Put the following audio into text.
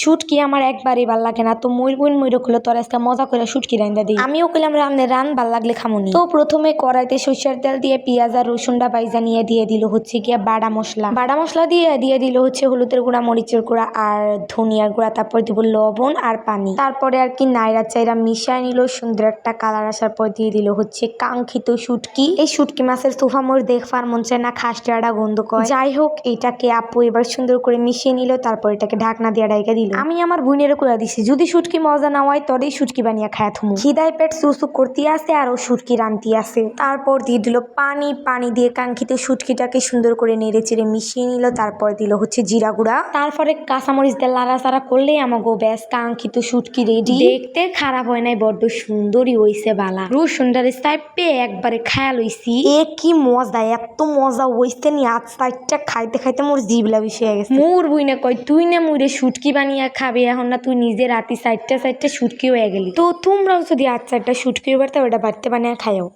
শুটকি আমার একবারই ভালো লাগে না। তো ময়ূর বোন ময়ূর খুলে তোর আজকে মজা করে শুটকি রান্দা দিই। আমিও কইলাম রান্নে রান ভালো লাগলে খামুনি। তো প্রথমে কড়াইতে সর্ষের তেল দিয়ে পেঁয়াজ আর রসুনটা বাইজা নিয়ে দিয়ে দিল হচ্ছে গিয়ে বাড়া মশলা। বাড়া মশলা দিয়ে দিয়ে দিল হচ্ছে হলুদের গুঁড়া মরিচের গুঁড়া আর ধনিয়ার গুঁড়া তারপর দিব লবণ আর পানি। তারপরে আর কি নাইরা চাইরা মিশাই নিল সুন্দর একটা কালার আসার পর দিয়ে দিল হচ্ছে কাঙ্ক্ষিত শুটকি। এই শুটকি মাছের সোফা মোর দেখবার মন চায় না খাসটাটা গন্ধ কয়। যাই হোক এটাকে আপু এবার সুন্দর করে মিশিয়ে নিল তারপর এটাকে ঢাকনা দিয়ে ডাইকা দিল। আমি আমার বোনের করে দিছি যদি শুটকি মজা না হয় তবেই শুটকি বানিয়ে খায় থুমু। খিদায় পেট সুসু করতে আসে আর ও শুটকি রানতে আসে তারপর দিয়ে দিল পানি পানি দিয়ে কাঙ্ক্ষিত শুটকিটাকে সুন্দর করে নেড়ে চেড়ে মিশিয়ে নিল তারপর দিল হচ্ছে জিরা গুঁড়া। তারপরে কাঁচামরিচ দিয়ে লাড়া লাড়াচাড়া করলেই আমাগো ব্যাস কাঙ্ক্ষিত শুটকি রেডি। দেখতে খারাপ হয় নাই বড্ড সুন্দরই হইছে বালা। রসুনটারে সাইপে একবারে খায়া লইছি। এ কি মজা এত মজা হইছে নি আজ সাইডটা খাইতে খাইতে মোর জিবলা বিষয় গেছে। মোর বুই না কই তুই না মুইরে শুটকি বানিয়ে খাবে, এখন না তুই নিজের রাতে সাইডটা সাইডটা সুটকি হয়ে গেলি। তো তোমরাও যদি আজ চারটা শুটকিও বাড়তে ওটা বাড়তে বানিয়ে খাইও।